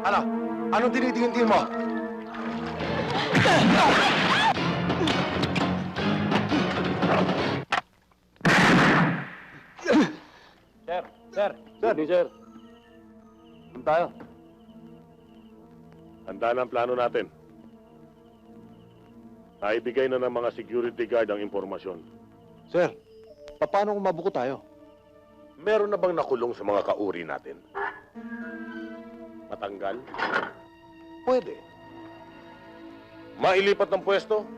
Ano? Anong tinitingin mo? Sir, sir, sir, di sir. Saan tayo? Handa na ang plano natin. Naibigay na ng mga security guard ang impormasyon. Sir, paano kung mabuko tayo? Meron na bang nakulong sa mga kauri natin? Matanggal? Pwede. Mailipat ng pwesto?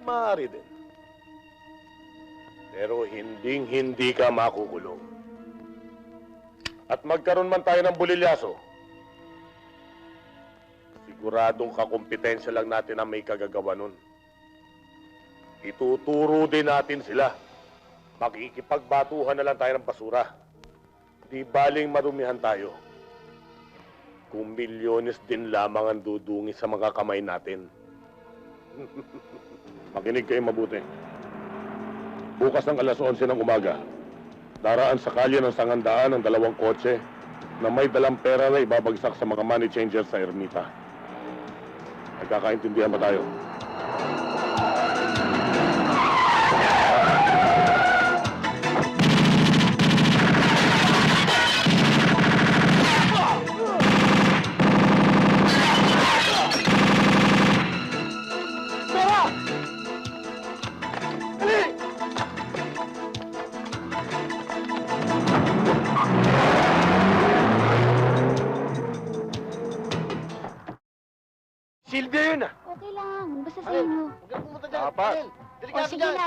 Maaari din. Pero hinding-hindi ka makukulong. At magkaroon man tayo ng bulilyaso, siguradong kakumpetensya lang natin ang may kagagawa nun. Ituturo din natin sila. Makikipagbatuhan na lang tayo ng basura. Di baling marumihan tayo. Kung milyones din lamang ang dudungi sa mga kamay natin. Makinig kayo mabuti. Bukas ng alas 11 ng umaga, daraan sa kalye ng sangandaan ang dalawang kotse na may dalang pera na ibabagsak sa mga money changers sa Ermita. Nagkakaintindihan ba tayo?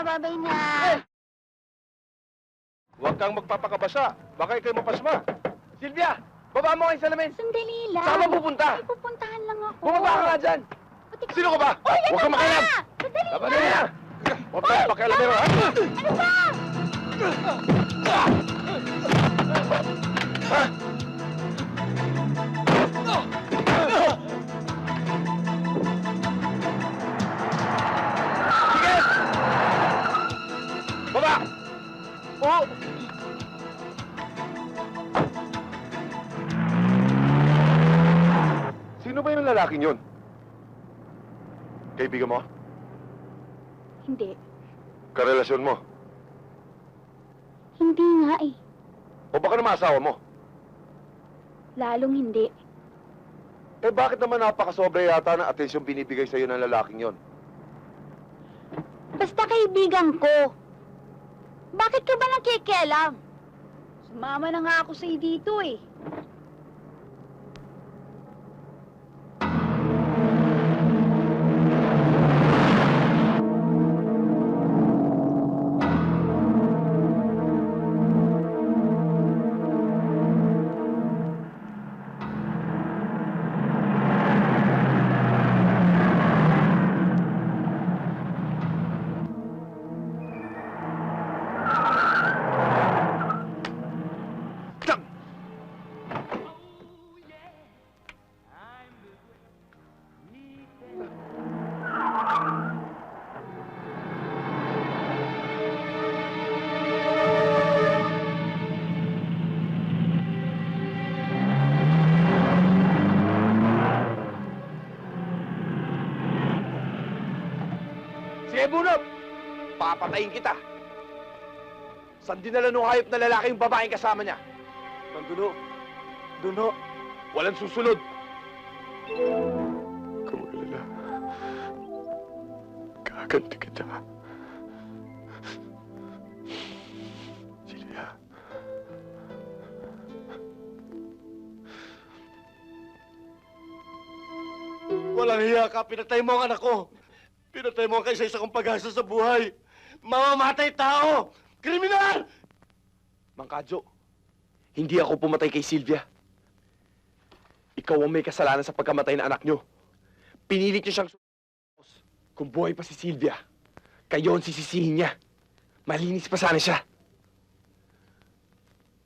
Babay na. Huwag kang magpapakabasa. Baka kayo mapasma. Silvia! Baba mo kayo sa lamin! Sandali lang. Saan ka pupunta? Ay, pupuntahan lang ako. Bumaba ka nga dyan! Ka- Sino ka ba? Ano Huwag kang ba? makialam! Sandali Laban lang. na niya! Huwag tayo pakialamero, ha? Ano ba? Sige! Lalaking yun? Kaibigan mo? Hindi. Karelasyon mo? Hindi nga eh. O baka naman asawa mo? Lalong hindi. Eh bakit naman napakasobra yata ng atensyon binibigay sa'yo ng lalaking yon? Basta kaibigan ko. Bakit ka ba nakikialam? Sumama na nga ako sa'yo dito eh. Papatayin kita! Saan dinala nung hayop na lalaki yung babaeng kasama niya? Nanduno. Duno. Walang susunod. Kumulala. Kaganti kita. Silvia. Walang hiya ka. Pinatay mo ang anak ko. Pinatay mo ang kaisa-isa kong pag-asa sa buhay. Mamamatay tao! Kriminal! Mangkadyo, hindi ako pumatay kay Silvia. Ikaw ang may kasalanan sa pagkamatay ng anak niyo. Pinilit niyo siyang Kung buhay pa si Silvia, kayo ang sisisihin niya. Malinis pa sana siya.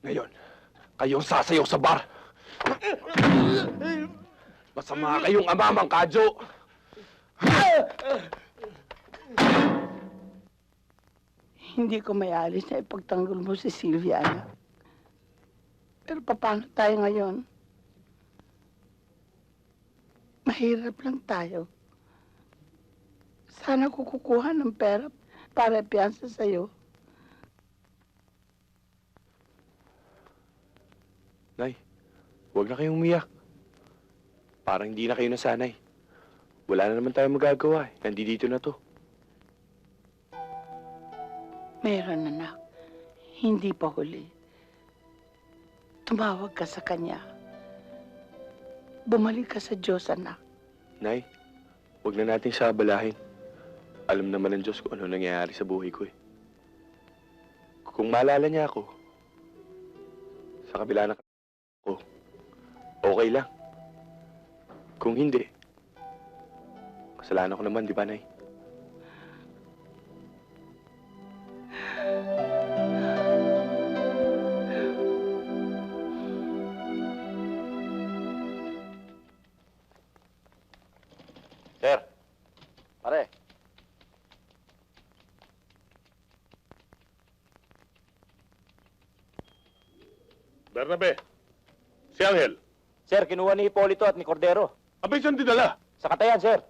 Ngayon, kayo ang sasayaw sa bar. Masama kayong ama, Mangkadyo. Hindi ko may alis na ipagtanggol mo si Sylvia, anak. Pero paano tayo ngayon? Mahirap lang tayo. Sana ko kukuha ng pera para piyansa sa'yo. Nay, huwag na kayong umiyak. Parang hindi na kayo nasanay. Wala na naman tayong magagawa. eh. Nandito na to. Meron anak. Hindi pa huli. Tumawag ka sa kanya. Bumalik ka sa Diyos, anak. Nay, huwag na natin siya abalahin. Alam naman ng Diyos kung ano nangyayari sa buhay ko eh. Kung maalala niya ako, sa kabila na ko, okay lang. Kung hindi, kasalanan ko naman, di ba, Nay? Bernabe, si Angel. Sir, kinuha ni Hipolito at ni Cordero. Abay, saan dinala? Sa katayan, sir.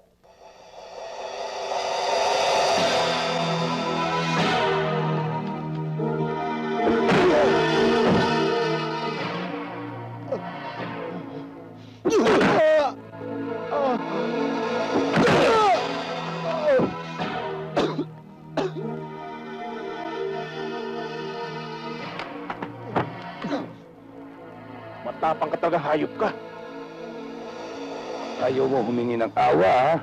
Matapang ka. Ayaw mo humingi ng awa, ha?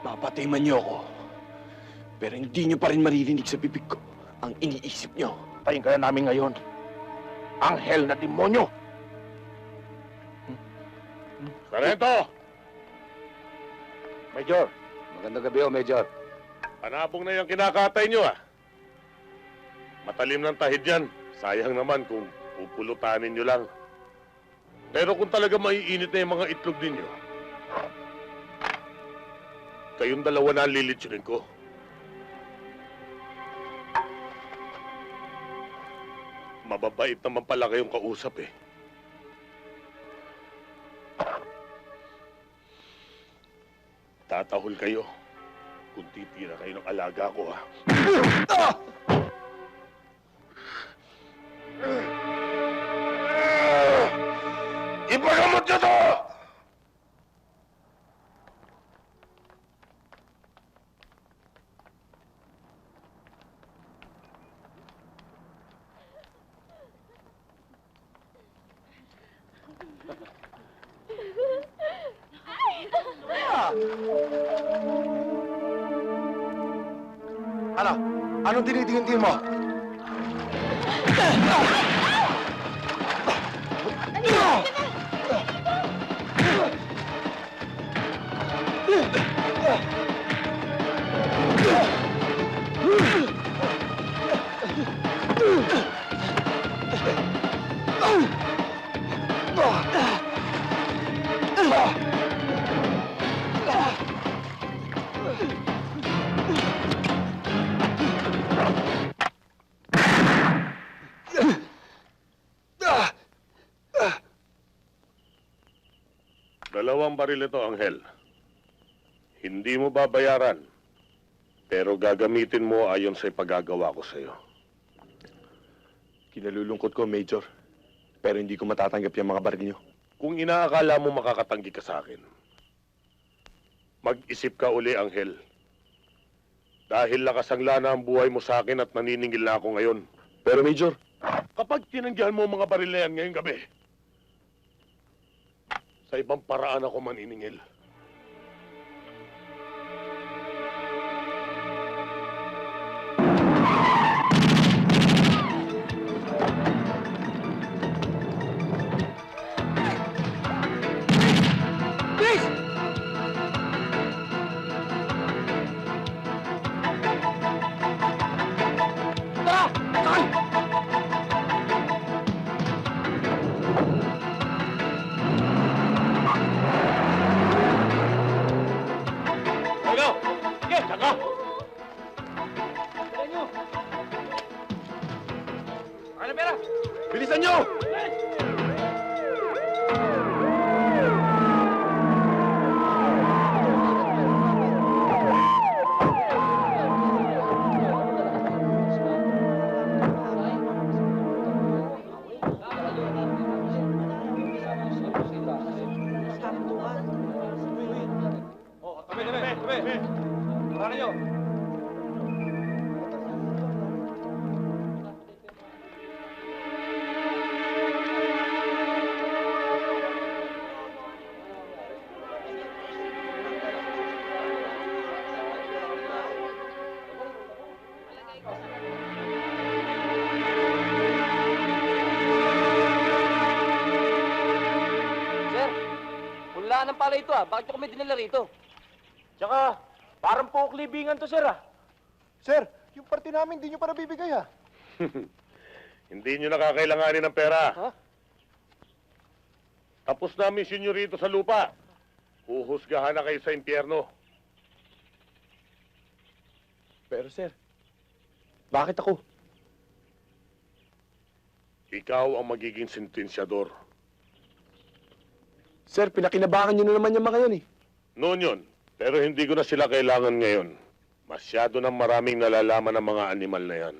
Mapatay man niyo ako. Pero hindi niyo pa rin maririnig sa bibig ko ang iniisip niyo. Tayin ka na namin ngayon. Anghel na demonyo! Sarento! Major, magandang gabi o, Major. Panabong na yung kinakatay nyo, ah. Matalim ng tahid yan. Sayang naman kung pupulutanin nyo lang. Pero kung talaga maiinit na yung mga itlog ninyo, kayong dalawa na lilitsunin ko. Mababait naman pala kayong kausap eh. Tatahol kayo kung titira kayo ng alaga ko, ha? Ipagamot Ano? Anong tinitingin mo? baril ito, Angel. Hindi mo babayaran. Pero gagamitin mo ayon sa ipagagawa ko sa'yo. Kinalulungkot ko, Major. Pero hindi ko matatanggap yung mga baril niyo. Kung inaakala mo makakatanggi ka sa akin, mag-isip ka uli, Angel. Dahil nakasangla na ang buhay mo sa akin at naniningil na ako ngayon. Pero, Major, Kapag tinanggihan mo ang mga baril na yan ngayong gabi, sa ibang paraan ako maniningil. Bilisan nyo! Pala ito ah. Bakit nyo kami dinala rito? Tsaka, parang po libingan to, sir, ah. Sir, yung party namin hindi nyo pa nabibigay ha. Hindi nyo nakakailanganin ng pera. Ha? Tapos na ang misyon nyo rito sa lupa. Huhusgahan na kayo sa impyerno. Pero, sir, bakit ako? Ikaw ang magiging sentensyador. Sir, pinakinabangan nyo na naman yung mga yun, eh. Noon yun, pero hindi ko na sila kailangan ngayon. Masyado nang maraming nalalaman ng mga animal na yan.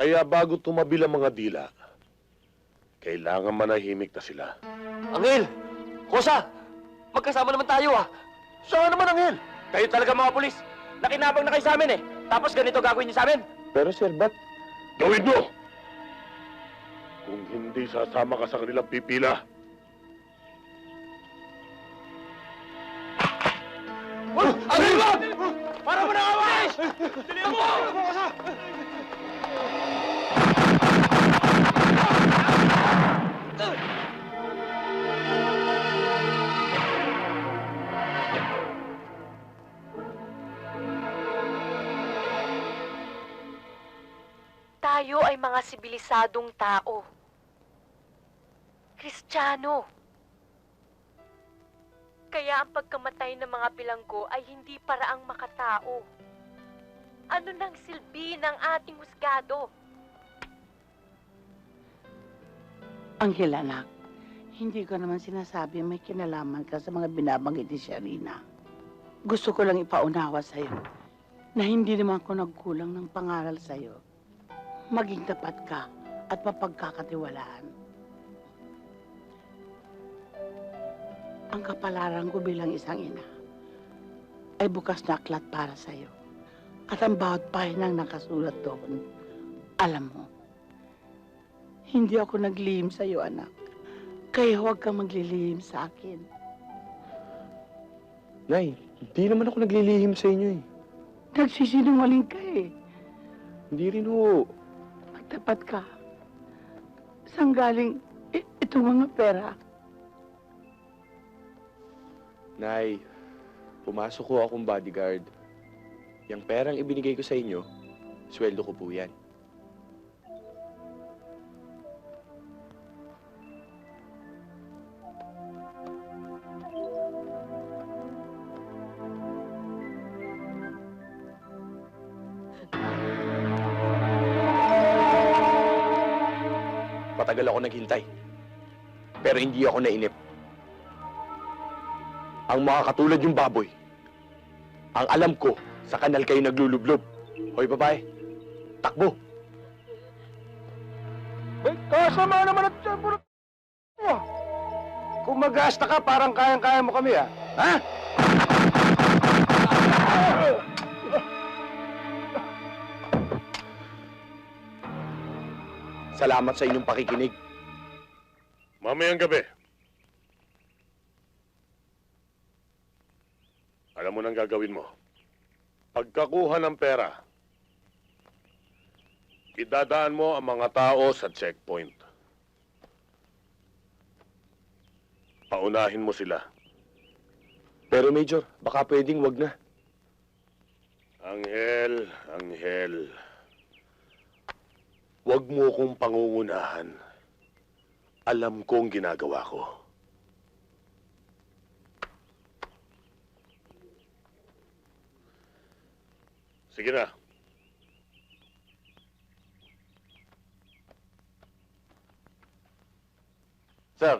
Kaya bago tumabil ang mga dila, kailangan manahimik na sila. Angel! Kosa! Magkasama naman tayo ah. Saan naman ang hil? Kayo talaga mga polis. Nakinabang na kayo sa amin eh. Tapos ganito gagawin niyo sa amin. Pero, sir, ba't? Gawin mo! Kung hindi sasama ka sa kanilang pipila, Angel mo! Para mo na awas! Dili mo! Tayo ay mga sibilisadong tao. Kristiyano. Kaya ang pagkamatay ng mga bilanggo ay hindi paraang makatao. Ano nang silbi ng ating husgado? Angel, anak, hindi ko naman sinasabi may kinalaman ka sa mga binabanggit ni Sharina. Gusto ko lang ipaunawa sa'yo na hindi naman ako nagkulang ng pangaral sa'yo. Maging tapat ka at mapagkakatiwalaan. Ang kapalaran ko bilang isang ina ay bukas na aklat para sa'yo. At ang bawat pahinang nakasulat doon, alam mo, hindi ako naglihim sa iyo, anak. Kaya huwag kang maglilihim sa akin. Nay, hindi naman ako naglilihim sa inyo, eh. Nagsisinungaling ka eh. Hindi rin ho. Magtapat ka. Saan galing itong mga pera? Nay, pumasok ko akong bodyguard. Yang perang ibinigay ko sa inyo, sweldo ko po yan. Matagal ako naghintay. Pero hindi ako nainip. Ang mga katulad yung baboy, ang alam ko, sa kanal kayo naglulublob. Hoy, babae, takbo! Ay, kasama naman at siya, puro... Ah. Kung mag-asta ka, parang kayang-kaya mo kami, ah. Ha? Salamat sa inyong pakikinig. mamayang gabi. Alam mo nang gagawin mo. Pagkakuha ng pera, idadaan mo ang mga tao sa checkpoint. Paunahin mo sila. Pero Major, baka pwedeng wag na. Anghel, Anghel. Huwag mo kong pangungunahan. Alam kong ginagawa ko. Sige na. Sir.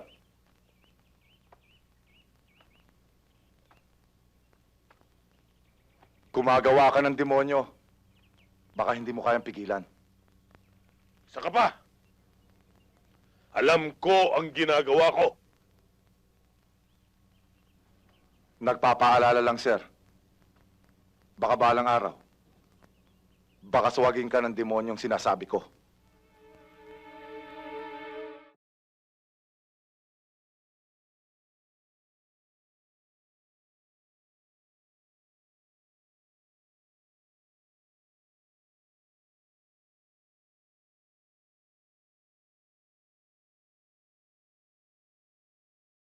Gumagawa ka ng demonyo. Baka hindi mo kayang pigilan. Saka pa. Alam ko ang ginagawa ko. Nagpapaalala lang, sir. Baka balang araw. Baka suwagin ka ng demonyong sinasabi ko.